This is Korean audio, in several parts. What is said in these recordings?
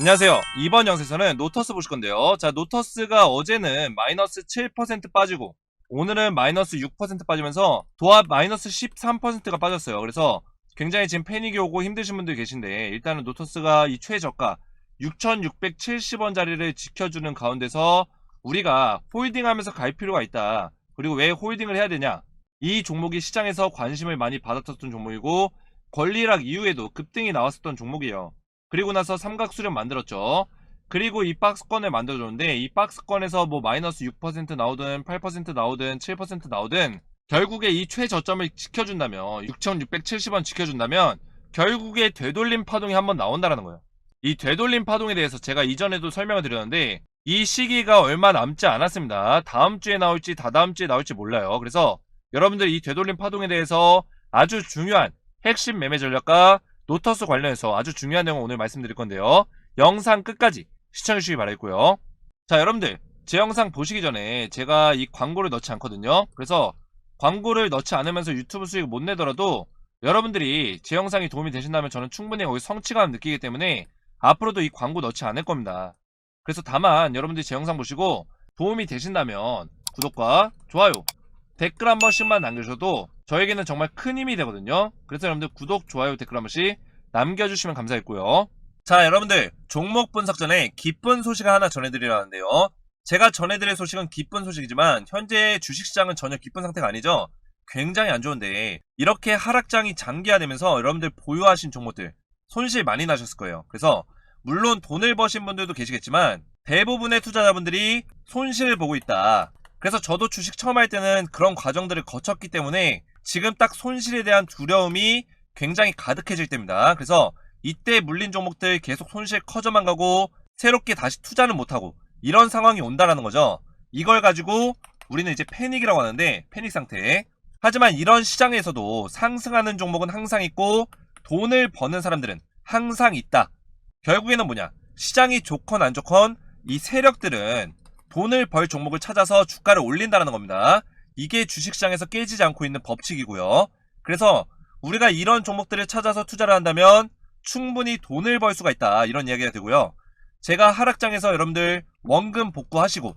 안녕하세요. 이번 영상에서는 노터스 보실 건데요. 자, 노터스가 어제는 마이너스 7% 빠지고 오늘은 마이너스 6% 빠지면서 도합 마이너스 13%가 빠졌어요. 그래서 굉장히 지금 패닉이 오고 힘드신 분들 계신데 일단은 노터스가 이 최저가 6,670원짜리를 지켜주는 가운데서 우리가 홀딩하면서 갈 필요가 있다. 그리고 왜 홀딩을 해야 되냐? 이 종목이 시장에서 관심을 많이 받았었던 종목이고 권리락 이후에도 급등이 나왔었던 종목이에요. 그리고 나서 삼각 수렴 만들었죠. 그리고 이 박스권을 만들어줬는데 이 박스권에서 뭐 마이너스 6% 나오든 8% 나오든 7% 나오든 결국에 이 최저점을 지켜준다면 6,670원 지켜준다면 결국에 되돌림 파동이 한번 나온다라는 거예요. 이 되돌림 파동에 대해서 제가 이전에도 설명을 드렸는데 이 시기가 얼마 남지 않았습니다. 다음 주에 나올지 다다음 주에 나올지 몰라요. 그래서 여러분들 이 되돌림 파동에 대해서 아주 중요한 핵심 매매 전략과 노터스 관련해서 아주 중요한 내용 을 오늘 말씀드릴 건데요. 영상 끝까지 시청해주시기 바라겠고요. 자, 여러분들 제 영상 보시기 전에 제가 이 광고를 넣지 않거든요. 그래서 광고를 넣지 않으면서 유튜브 수익 못 내더라도 여러분들이 제 영상이 도움이 되신다면 저는 충분히 거기 성취감을 느끼기 때문에 앞으로도 이 광고 넣지 않을 겁니다. 그래서 다만 여러분들이 제 영상 보시고 도움이 되신다면 구독과 좋아요, 댓글 한 번씩만 남겨주셔도 저에게는 정말 큰 힘이 되거든요. 그래서 여러분들 구독, 좋아요, 댓글 한 번씩 남겨주시면 감사했고요. 자, 여러분들 종목 분석 전에 기쁜 소식을 하나 전해드리려는데요. 제가 전해드릴 소식은 기쁜 소식이지만 현재 주식시장은 전혀 기쁜 상태가 아니죠. 굉장히 안 좋은데 이렇게 하락장이 장기화되면서 여러분들 보유하신 종목들 손실 많이 나셨을 거예요. 그래서 물론 돈을 버신 분들도 계시겠지만 대부분의 투자자분들이 손실을 보고 있다. 그래서 저도 주식 처음 할 때는 그런 과정들을 거쳤기 때문에 지금 딱 손실에 대한 두려움이 굉장히 가득해질 때입니다. 그래서 이때 물린 종목들 계속 손실 커져만 가고 새롭게 다시 투자는 못하고 이런 상황이 온다라는 거죠. 이걸 가지고 우리는 이제 패닉이라고 하는데 패닉 상태. 하지만 이런 시장에서도 상승하는 종목은 항상 있고 돈을 버는 사람들은 항상 있다. 결국에는 뭐냐? 시장이 좋건 안 좋건 이 세력들은 돈을 벌 종목을 찾아서 주가를 올린다는 겁니다. 이게 주식시장에서 깨지지 않고 있는 법칙이고요. 그래서 우리가 이런 종목들을 찾아서 투자를 한다면 충분히 돈을 벌 수가 있다. 이런 이야기가 되고요. 제가 하락장에서 여러분들 원금 복구하시고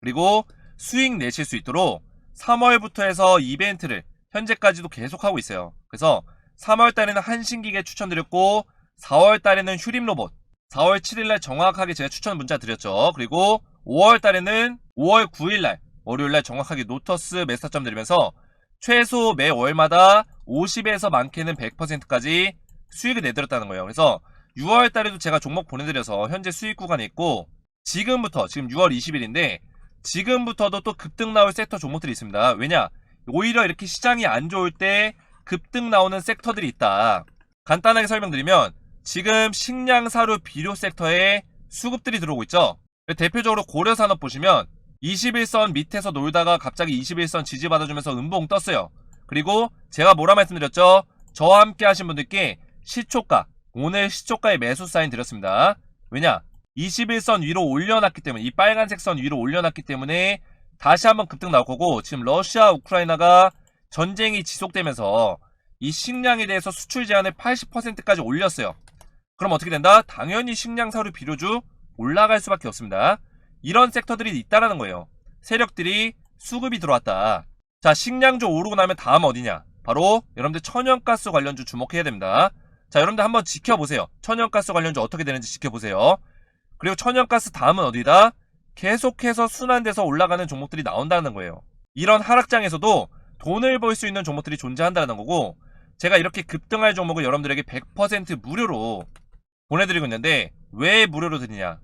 그리고 수익 내실 수 있도록 3월부터 해서 이벤트를 현재까지도 계속하고 있어요. 그래서 3월 달에는 한신기계 추천드렸고 4월 달에는 휴림 로봇 4월 7일날 정확하게 제가 추천 문자 드렸죠. 그리고 5월 달에는 5월 6일날 월요일날 정확하게 노터스 메스타점 드리면서 최소 매 월마다 50에서 많게는 100%까지 수익을 내드렸다는 거예요. 그래서 6월 달에도 제가 종목 보내드려서 현재 수익 구간이 있고 지금부터 지금 6월 20일인데 지금부터도 또 급등 나올 섹터 종목들이 있습니다. 왜냐? 오히려 이렇게 시장이 안 좋을 때 급등 나오는 섹터들이 있다. 간단하게 설명드리면 지금 식량, 사료, 비료 섹터에 수급들이 들어오고 있죠. 대표적으로 고려산업 보시면 21선 밑에서 놀다가 갑자기 21선 지지받아주면서 음봉 떴어요. 그리고 제가 뭐라 말씀드렸죠? 저와 함께 하신 분들께 시초가, 오늘 시초가의 매수 사인 드렸습니다. 왜냐? 21선 위로 올려놨기 때문에, 이 빨간색 선 위로 올려놨기 때문에 다시 한번 급등 나올 거고, 지금 러시아, 우크라이나가 전쟁이 지속되면서 이 식량에 대해서 수출 제한을 80%까지 올렸어요. 그럼 어떻게 된다? 당연히 식량, 사료, 비료주 올라갈 수밖에 없습니다. 이런 섹터들이 있다라는 거예요. 세력들이 수급이 들어왔다. 자, 식량주 오르고 나면 다음 어디냐? 바로 여러분들 천연가스 관련주 주목해야 됩니다. 자, 여러분들 한번 지켜보세요. 천연가스 관련주 어떻게 되는지 지켜보세요. 그리고 천연가스 다음은 어디다? 계속해서 순환돼서 올라가는 종목들이 나온다는 거예요. 이런 하락장에서도 돈을 벌 수 있는 종목들이 존재한다는 거고 제가 이렇게 급등할 종목을 여러분들에게 100% 무료로 보내드리고 있는데 왜 무료로 드리냐?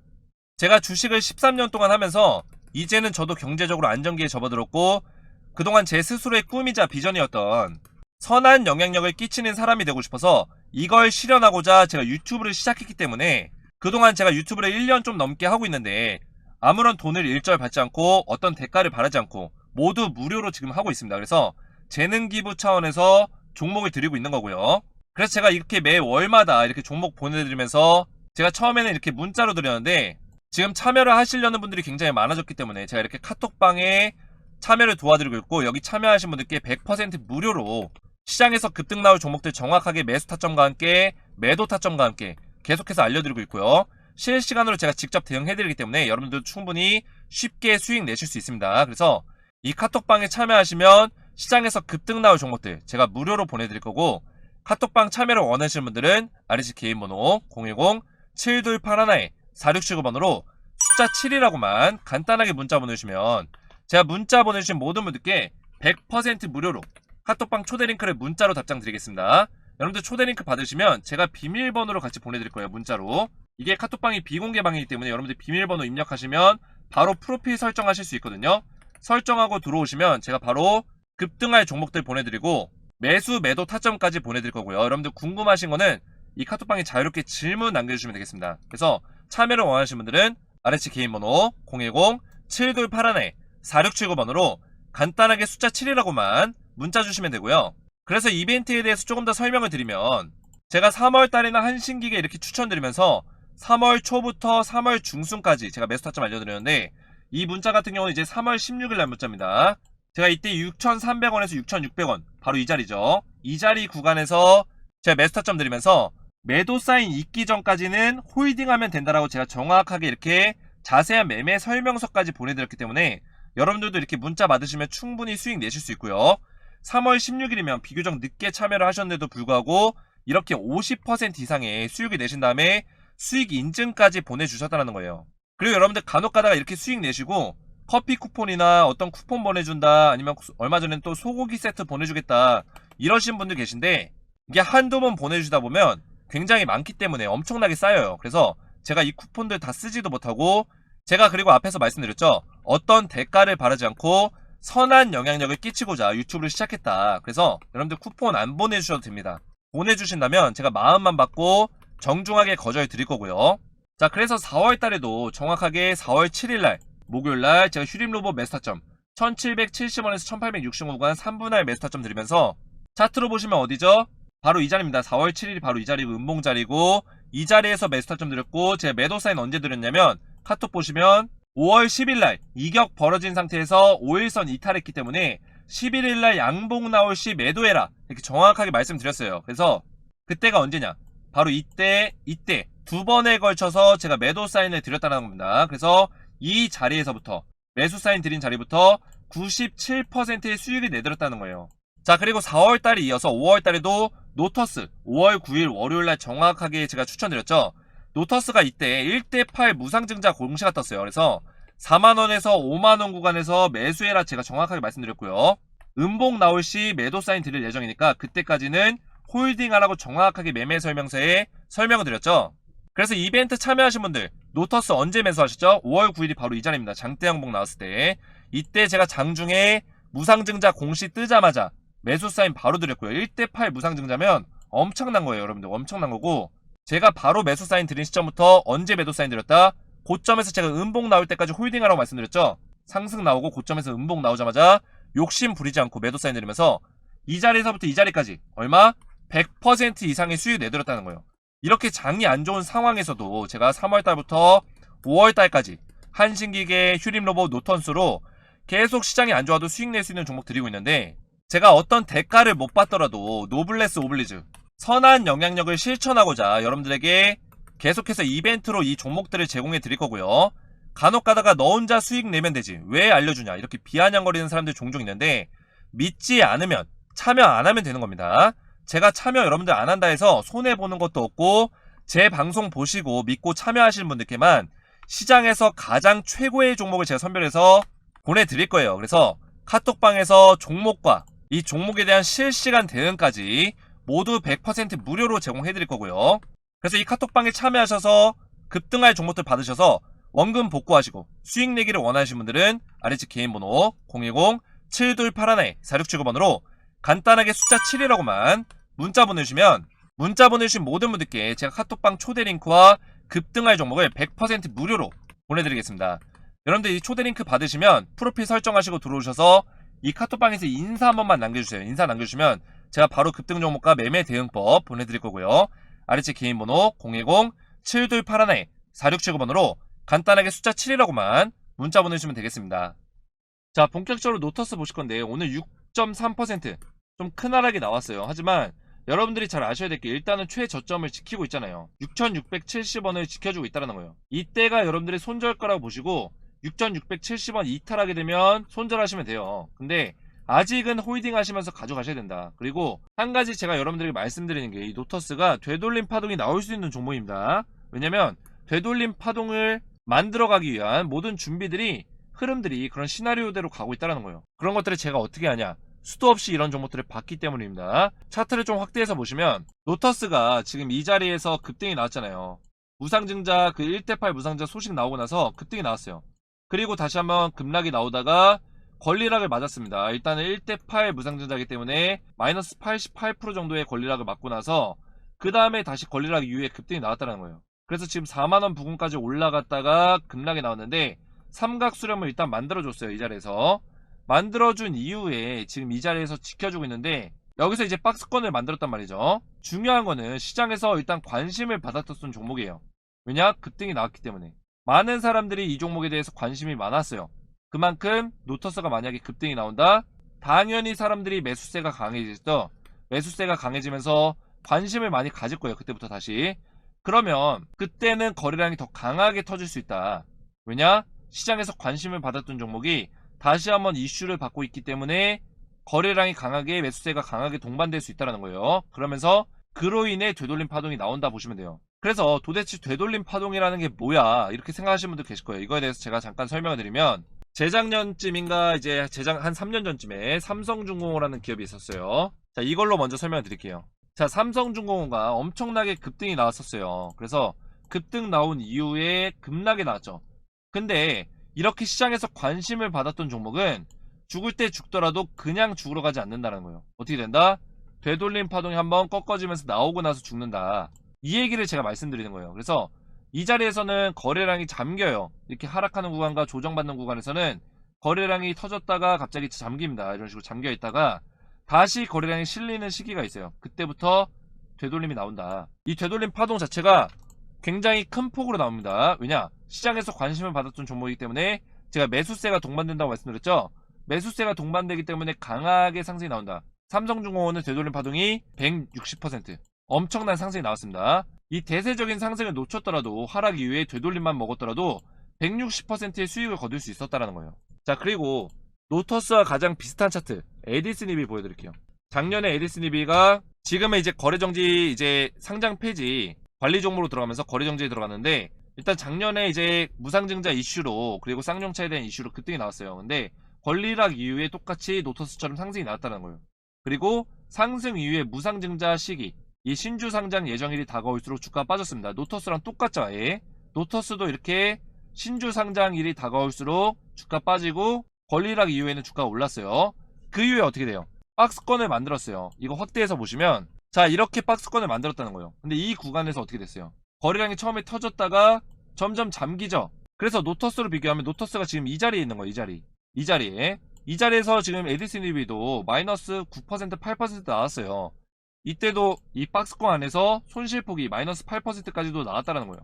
제가 주식을 13년 동안 하면서 이제는 저도 경제적으로 안정기에 접어들었고 그동안 제 스스로의 꿈이자 비전이었던 선한 영향력을 끼치는 사람이 되고 싶어서 이걸 실현하고자 제가 유튜브를 시작했기 때문에 그동안 제가 유튜브를 1년 좀 넘게 하고 있는데 아무런 돈을 일절 받지 않고 어떤 대가를 바라지 않고 모두 무료로 지금 하고 있습니다. 그래서 재능 기부 차원에서 종목을 드리고 있는 거고요. 그래서 제가 이렇게 매 월마다 이렇게 종목 보내드리면서 제가 처음에는 이렇게 문자로 드렸는데 지금 참여를 하시려는 분들이 굉장히 많아졌기 때문에 제가 이렇게 카톡방에 참여를 도와드리고 있고 여기 참여하신 분들께 100% 무료로 시장에서 급등 나올 종목들 정확하게 매수 타점과 함께 매도 타점과 함께 계속해서 알려드리고 있고요. 실시간으로 제가 직접 대응해드리기 때문에 여러분들 충분히 쉽게 수익 내실 수 있습니다. 그래서 이 카톡방에 참여하시면 시장에서 급등 나올 종목들 제가 무료로 보내드릴 거고 카톡방 참여를 원하시는 분들은 RC 개인 번호 010-7281-4679번으로 숫자 7이라고만 간단하게 문자 보내주시면 제가 문자 보내주신 모든 분들께 100% 무료로 카톡방 초대 링크를 문자로 답장 드리겠습니다. 여러분들 초대 링크 받으시면 제가 비밀번호로 같이 보내드릴 거예요. 문자로. 이게 카톡방이 비공개 방이기 때문에 여러분들 비밀번호 입력하시면 바로 프로필 설정하실 수 있거든요. 설정하고 들어오시면 제가 바로 급등할 종목들 보내드리고 매수 매도 타점까지 보내드릴 거고요. 여러분들 궁금하신 거는 이 카톡방에 자유롭게 질문 남겨주시면 되겠습니다. 그래서 참여를 원하시는 분들은 아래치 개인 번호 010-7281-4679번으로 간단하게 숫자 7이라고만 문자 주시면 되고요. 그래서 이벤트에 대해서 조금 더 설명을 드리면 제가 3월 달에는 한신기계 이렇게 추천드리면서 3월 초부터 3월 중순까지 제가 매수 타점 알려드렸는데 이 문자 같은 경우는 이제 3월 16일 날 문자입니다. 제가 이때 6,300원에서 6,600원 바로 이 자리죠. 이 자리 구간에서 제가 매수 타점 드리면서 매도 사인 있기 전까지는 홀딩하면 된다라고 제가 정확하게 이렇게 자세한 매매 설명서까지 보내드렸기 때문에 여러분들도 이렇게 문자 받으시면 충분히 수익 내실 수 있고요. 3월 16일이면 비교적 늦게 참여를 하셨는데도 불구하고 이렇게 50% 이상의 수익을 내신 다음에 수익 인증까지 보내주셨다는 거예요. 그리고 여러분들 간혹 가다가 이렇게 수익 내시고 커피 쿠폰이나 어떤 쿠폰 보내준다 아니면 얼마 전에 또 소고기 세트 보내주겠다 이러신 분들 계신데 이게 한두 번 보내주다 보면 굉장히 많기 때문에 엄청나게 쌓여요. 그래서 제가 이 쿠폰들 다 쓰지도 못하고 제가 그리고 앞에서 말씀드렸죠. 어떤 대가를 바라지 않고 선한 영향력을 끼치고자 유튜브를 시작했다. 그래서 여러분들 쿠폰 안 보내주셔도 됩니다. 보내주신다면 제가 마음만 받고 정중하게 거절 드릴 거고요. 자, 그래서 4월 달에도 정확하게 4월 7일 날 목요일 날 제가 휴림 로봇 메스타점 1770원에서 1860원 구간 3분할 메스타점 드리면서 차트로 보시면 어디죠? 바로 이 자리입니다. 4월 7일이 바로 이 자리고 음봉 자리고 이 자리에서 메스타점 드렸고 제가 매도 사인 언제 드렸냐면 카톡 보시면 5월 10일 날 이격 벌어진 상태에서 5일선 이탈했기 때문에 11일 날 양봉 나올 시 매도해라 이렇게 정확하게 말씀드렸어요. 그래서 그때가 언제냐? 바로 이때 이때 두 번에 걸쳐서 제가 매도 사인을 드렸다는 겁니다. 그래서 이 자리에서부터 매수 사인 드린 자리부터 97%의 수익을 내드렸다는 거예요. 자 그리고 4월 달에 이어서 5월 달에도 노터스 5월 9일 월요일 날 정확하게 제가 추천드렸죠. 노터스가 이때 1대8 무상증자 공시가 떴어요. 그래서 4만원에서 5만원 구간에서 매수해라 제가 정확하게 말씀드렸고요. 음봉 나올 시 매도 사인 드릴 예정이니까 그때까지는 홀딩하라고 정확하게 매매 설명서에 설명을 드렸죠. 그래서 이벤트 참여하신 분들 노터스 언제 매수하셨죠? 5월 9일이 바로 이 자리입니다. 장대 양봉 나왔을 때 이때 제가 장중에 무상증자 공시 뜨자마자 매수 사인 바로 드렸고요. 1대8 무상증자면 엄청난 거예요, 여러분들. 엄청난 거고 제가 바로 매수 사인 드린 시점부터 언제 매도 사인 드렸다? 고점에서 제가 음봉 나올 때까지 홀딩하라고 말씀드렸죠. 상승 나오고 고점에서 음봉 나오자마자 욕심 부리지 않고 매도 사인 드리면서 이 자리에서부터 이 자리까지 얼마? 100% 이상의 수익 내드렸다는 거예요. 이렇게 장이 안 좋은 상황에서도 제가 3월 달부터 5월 달까지 한신기계, 휴림로봇, 노턴스로 계속 시장이 안 좋아도 수익 낼 수 있는 종목 드리고 있는데 제가 어떤 대가를 못 받더라도 노블레스 오블리즈 선한 영향력을 실천하고자 여러분들에게 계속해서 이벤트로 이 종목들을 제공해 드릴 거고요. 간혹 가다가 너 혼자 수익 내면 되지. 왜 알려주냐. 이렇게 비아냥거리는 사람들이 종종 있는데 믿지 않으면 참여 안 하면 되는 겁니다. 제가 참여 여러분들 안 한다 해서 손해보는 것도 없고 제 방송 보시고 믿고 참여하시는 분들께만 시장에서 가장 최고의 종목을 제가 선별해서 보내드릴 거예요. 그래서 카톡방에서 종목과 이 종목에 대한 실시간 대응까지 모두 100% 무료로 제공해드릴 거고요. 그래서 이 카톡방에 참여하셔서 급등할 종목들 받으셔서 원금 복구하시고 수익 내기를 원하시는 분들은 아래쪽 개인 번호 010-7281-4679번으로 간단하게 숫자 7이라고만 문자 보내주시면 문자 보내주신 모든 분들께 제가 카톡방 초대 링크와 급등할 종목을 100% 무료로 보내드리겠습니다. 여러분들 이 초대 링크 받으시면 프로필 설정하시고 들어오셔서 이 카톡방에서 인사 한 번만 남겨주세요. 인사 남겨주시면 제가 바로 급등 종목과 매매 대응법 보내드릴 거고요. 아래쪽 개인 번호 010-7281-4679번으로 간단하게 숫자 7이라고만 문자 보내주시면 되겠습니다. 자, 본격적으로 노터스 보실 건데 오늘 6.3%좀 큰하락이 나왔어요. 하지만 여러분들이 잘 아셔야 될 게 일단은 최저점을 지키고 있잖아요. 6,670원을 지켜주고 있다는 거예요. 이때가 여러분들이 손절가라고 보시고 6,670원 이탈하게 되면 손절하시면 돼요. 근데 아직은 홀딩 하시면서 가져가셔야 된다. 그리고 한 가지 제가 여러분들에게 말씀드리는 게 이 노터스가 되돌림 파동이 나올 수 있는 종목입니다. 왜냐면 되돌림 파동을 만들어가기 위한 모든 준비들이 흐름들이 그런 시나리오대로 가고 있다는 거예요. 그런 것들을 제가 어떻게 하냐? 수도 없이 이런 종목들을 봤기 때문입니다. 차트를 좀 확대해서 보시면 노터스가 지금 이 자리에서 급등이 나왔잖아요. 무상증자 그 1대8 무상증자 소식 나오고 나서 급등이 나왔어요. 그리고 다시 한번 급락이 나오다가 권리락을 맞았습니다. 일단은 1대8 무상증자이기 때문에 마이너스 88% 정도의 권리락을 맞고 나서 그 다음에 다시 권리락 이후에 급등이 나왔다는 거예요. 그래서 지금 4만원 부근까지 올라갔다가 급락이 나왔는데 삼각 수렴을 일단 만들어줬어요. 이 자리에서. 만들어준 이후에 지금 이 자리에서 지켜주고 있는데 여기서 이제 박스권을 만들었단 말이죠. 중요한 거는 시장에서 일단 관심을 받았던 종목이에요. 왜냐? 급등이 나왔기 때문에. 많은 사람들이 이 종목에 대해서 관심이 많았어요. 그만큼 노터스가 만약에 급등이 나온다? 당연히 사람들이 매수세가 강해지죠. 매수세가 강해지면서 관심을 많이 가질 거예요. 그때부터 다시. 그러면 그때는 거래량이 더 강하게 터질 수 있다. 왜냐? 시장에서 관심을 받았던 종목이 다시 한번 이슈를 받고 있기 때문에 거래량이 강하게 매수세가 강하게 동반될 수 있다는 거예요. 그러면서 그로 인해 되돌림 파동이 나온다 보시면 돼요. 그래서 도대체 되돌림 파동이라는 게 뭐야 이렇게 생각하시는 분들 계실 거예요. 이거에 대해서 제가 잠깐 설명을 드리면 재작년쯤인가 이제 재작 한 3년 전쯤에 삼성중공업이라는 기업이 있었어요. 자 이걸로 먼저 설명을 드릴게요. 자 삼성중공업가 엄청나게 급등이 나왔었어요. 그래서 급등 나온 이후에 급락이 나왔죠. 근데 이렇게 시장에서 관심을 받았던 종목은 죽을 때 죽더라도 그냥 죽으러 가지 않는다는 거예요. 어떻게 된다? 되돌림 파동이 한번 꺾어지면서 나오고 나서 죽는다. 이 얘기를 제가 말씀드리는 거예요. 그래서 이 자리에서는 거래량이 잠겨요. 이렇게 하락하는 구간과 조정받는 구간에서는 거래량이 터졌다가 갑자기 잠깁니다. 이런 식으로 잠겨 있다가 다시 거래량이 실리는 시기가 있어요. 그때부터 되돌림이 나온다. 이 되돌림 파동 자체가 굉장히 큰 폭으로 나옵니다. 왜냐? 시장에서 관심을 받았던 종목이기 때문에 제가 매수세가 동반된다고 말씀드렸죠. 매수세가 동반되기 때문에 강하게 상승이 나온다. 삼성중공업은 되돌림 파동이 160% 엄청난 상승이 나왔습니다. 이 대세적인 상승을 놓쳤더라도 하락 이후에 되돌림만 먹었더라도 160%의 수익을 거둘 수 있었다는 거예요. 자 그리고 노터스와 가장 비슷한 차트 에디스니비 보여드릴게요. 작년에 에디스니비가 지금은 이제 거래정지 이제 상장 폐지 관리 종목으로 들어가면서 거래정지에 들어갔는데 일단 작년에 이제 무상증자 이슈로 그리고 쌍용차에 대한 이슈로 급등이 나왔어요. 근데 권리락 이후에 똑같이 노터스처럼 상승이 나왔다는 거예요. 그리고 상승 이후에 무상증자 시기 이 신주 상장 예정일이 다가올수록 주가가 빠졌습니다. 노터스랑 똑같죠. 아예. 노터스도 이렇게 신주 상장일이 다가올수록 주가 빠지고 권리락 이후에는 주가가 올랐어요. 그 이후에 어떻게 돼요? 박스권을 만들었어요. 이거 확대해서 보시면 자 이렇게 박스권을 만들었다는 거예요. 근데 이 구간에서 어떻게 됐어요? 거래량이 처음에 터졌다가 점점 잠기죠. 그래서 노터스로 비교하면 노터스가 지금 이 자리에 있는 거예요. 이 자리. 이 자리에. 이 자리에서 지금 에디슨 리비도 마이너스 9% 8% 나왔어요. 이때도 이 박스권 안에서 손실폭이 마이너스 8%까지도 나왔다는 거예요.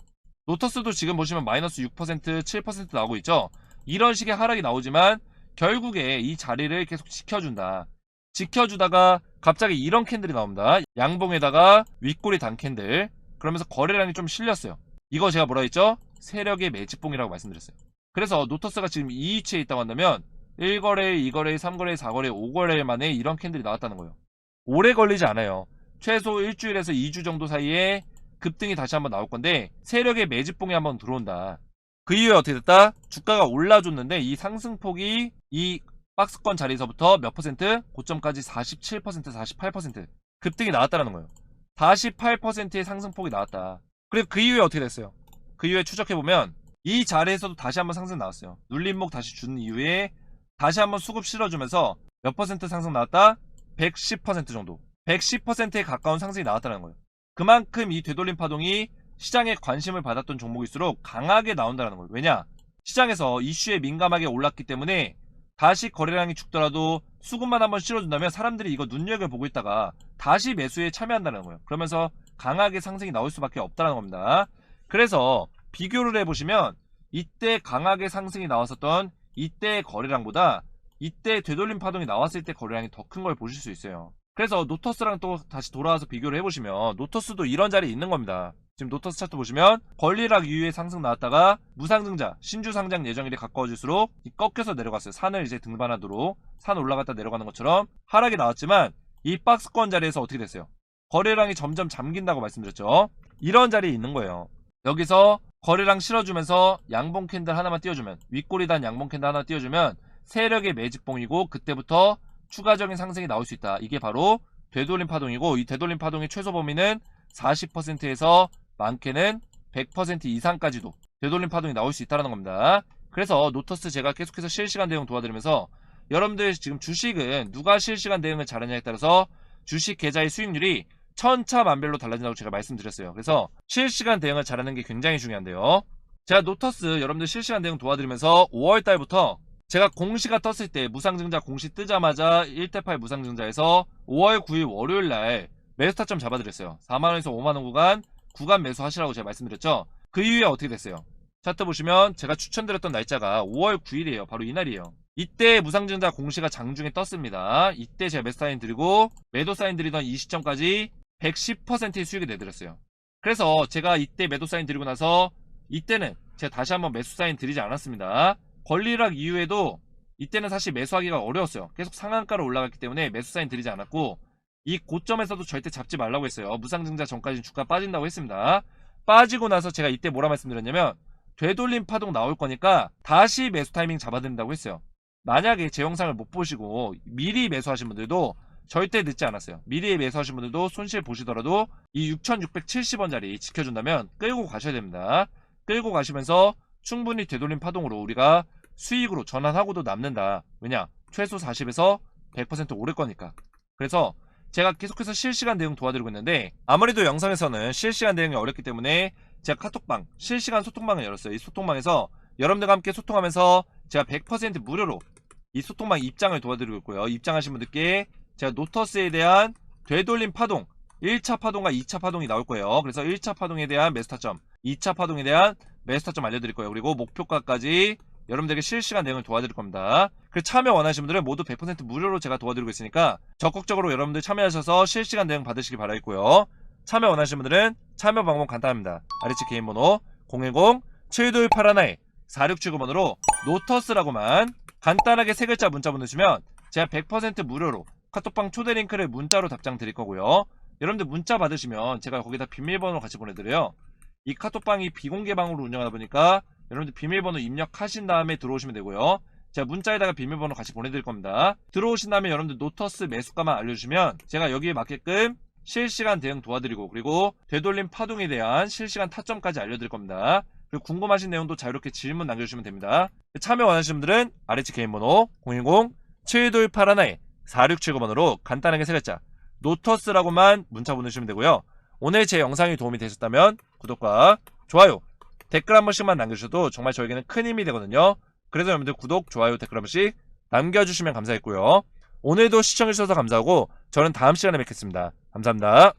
노터스도 지금 보시면 마이너스 6% 7% 나오고 있죠. 이런 식의 하락이 나오지만 결국에 이 자리를 계속 지켜준다. 지켜주다가 갑자기 이런 캔들이 나옵니다. 양봉에다가 윗꼬리 단 캔들. 그러면서 거래량이 좀 실렸어요. 이거 제가 뭐라 했죠? 세력의 매집봉이라고 말씀드렸어요. 그래서 노터스가 지금 이 위치에 있다고 한다면 1거래, 2거래, 3거래, 4거래, 5거래 만에 이런 캔들이 나왔다는 거예요. 오래 걸리지 않아요. 최소 일주일에서 2주 정도 사이에 급등이 다시 한번 나올 건데 세력의 매집봉이 한번 들어온다. 그 이후에 어떻게 됐다? 주가가 올라줬는데 이 상승폭이 이 박스권 자리에서부터 몇 퍼센트? 고점까지 47%, 48% 급등이 나왔다는 거예요. 48%의 상승폭이 나왔다. 그리고 그 이후에 어떻게 됐어요? 그 이후에 추적해보면 이 자리에서도 다시 한번 상승 나왔어요. 눌림목 다시 준 이후에 다시 한번 수급 실어주면서 몇 퍼센트 상승 나왔다? 110% 정도. 110%에 가까운 상승이 나왔다는 거예요. 그만큼 이 되돌림 파동이 시장에 관심을 받았던 종목일수록 강하게 나온다는 거예요. 왜냐? 시장에서 이슈에 민감하게 올랐기 때문에 다시 거래량이 죽더라도 수급만 한번 실어준다면 사람들이 이거 눈여겨보고 있다가 다시 매수에 참여한다는 거예요. 그러면서 강하게 상승이 나올 수밖에 없다는 겁니다. 그래서 비교를 해보시면 이때 강하게 상승이 나왔었던 이때 거래량보다 이때 되돌림 파동이 나왔을 때 거래량이 더 큰 걸 보실 수 있어요. 그래서 노터스랑 또 다시 돌아와서 비교를 해보시면 노터스도 이런 자리에 있는 겁니다. 지금 노터스 차트 보시면 권리락 이후에 상승 나왔다가 무상증자 신주 상장 예정일이 가까워질수록 이 꺾여서 내려갔어요. 산을 이제 등반하도록 산 올라갔다 내려가는 것처럼 하락이 나왔지만 이 박스권 자리에서 어떻게 됐어요? 거래량이 점점 잠긴다고 말씀드렸죠. 이런 자리에 있는 거예요. 여기서 거래량 실어주면서 양봉 캔들 하나만 띄워주면 윗꼬리 단 양봉 캔들 하나 띄워주면 세력의 매집봉이고 그때부터 추가적인 상승이 나올 수 있다. 이게 바로 되돌림 파동이고 이 되돌림 파동의 최소 범위는 40%에서 많게는 100% 이상까지도 되돌림 파동이 나올 수 있다는 겁니다. 그래서 노터스 제가 계속해서 실시간 대응 도와드리면서 여러분들 지금 주식은 누가 실시간 대응을 잘하냐에 따라서 주식 계좌의 수익률이 천차만별로 달라진다고 제가 말씀드렸어요. 그래서 실시간 대응을 잘하는 게 굉장히 중요한데요. 제가 노터스 여러분들 실시간 대응 도와드리면서 5월 달부터 제가 공시가 떴을 때 무상증자 공시 뜨자마자 1대8 무상증자에서 5월 9일 월요일 날 매수 타점 잡아드렸어요. 4만원에서 5만원 구간 구간 매수하시라고 제가 말씀드렸죠. 그 이후에 어떻게 됐어요? 차트 보시면 제가 추천드렸던 날짜가 5월 9일이에요. 바로 이날이에요. 이때 무상증자 공시가 장중에 떴습니다. 이때 제가 매수 사인 드리고 매도 사인 드리던 이 시점까지 110%의 수익을 내드렸어요. 그래서 제가 이때 매도 사인 드리고 나서 이때는 제가 다시 한번 매수 사인 드리지 않았습니다. 권리락 이후에도 이때는 사실 매수하기가 어려웠어요. 계속 상한가로 올라갔기 때문에 매수 사인 드리지 않았고 이 고점에서도 절대 잡지 말라고 했어요. 무상증자 전까지는 주가 빠진다고 했습니다. 빠지고 나서 제가 이때 뭐라 말씀드렸냐면 되돌림 파동 나올 거니까 다시 매수 타이밍 잡아드린다고 했어요. 만약에 제 영상을 못 보시고 미리 매수하신 분들도 절대 늦지 않았어요. 미리 매수하신 분들도 손실 보시더라도 이 6,670원짜리 지켜준다면 끌고 가셔야 됩니다. 끌고 가시면서 충분히 되돌림 파동으로 우리가 수익으로 전환하고도 남는다. 왜냐? 최소 40에서 100% 오를 거니까. 그래서 제가 계속해서 실시간 대응 도와드리고 있는데 아무래도 영상에서는 실시간 대응이 어렵기 때문에 제가 카톡방 실시간 소통방을 열었어요. 이 소통방에서 여러분들과 함께 소통하면서 제가 100% 무료로 이 소통방 입장을 도와드리고 있고요. 입장하신 분들께 제가 노터스에 대한 되돌림 파동 1차 파동과 2차 파동이 나올 거예요. 그래서 1차 파동에 대한 매스타점, 2차 파동에 대한 매스타점 알려드릴 거예요. 그리고 목표가까지 여러분들에게 실시간 대응을 도와드릴 겁니다. 그 참여 원하시는 분들은 모두 100% 무료로 제가 도와드리고 있으니까 적극적으로 여러분들 참여하셔서 실시간 대응 받으시기 바라겠고요. 참여 원하시는 분들은 참여 방법 간단합니다. 아래치 개인 번호 010-7281-4679번으로 노터스라고만 간단하게 세 글자 문자 보내주시면 제가 100% 무료로 카톡방 초대 링크를 문자로 답장 드릴 거고요. 여러분들 문자 받으시면 제가 거기다 비밀번호 같이 보내드려요. 이 카톡방이 비공개방으로 운영하다 보니까 여러분들 비밀번호 입력하신 다음에 들어오시면 되고요. 제가 문자에다가 비밀번호 같이 보내드릴 겁니다. 들어오신 다음에 여러분들 노터스 매수가만 알려주시면 제가 여기에 맞게끔 실시간 대응 도와드리고 그리고 되돌림 파동에 대한 실시간 타점까지 알려드릴 겁니다. 그리고 궁금하신 내용도 자유롭게 질문 남겨주시면 됩니다. 참여 원하시는 분들은 아래치 개인번호 010-7281-4679번으로 간단하게 세 글자 노터스라고만 문자 보내주시면 되고요. 오늘 제 영상이 도움이 되셨다면 구독과 좋아요, 댓글 한 번씩만 남겨주셔도 정말 저에게는 큰 힘이 되거든요. 그래서 여러분들 구독, 좋아요, 댓글 한 번씩 남겨주시면 감사했고요. 오늘도 시청해주셔서 감사하고 저는 다음 시간에 뵙겠습니다. 감사합니다.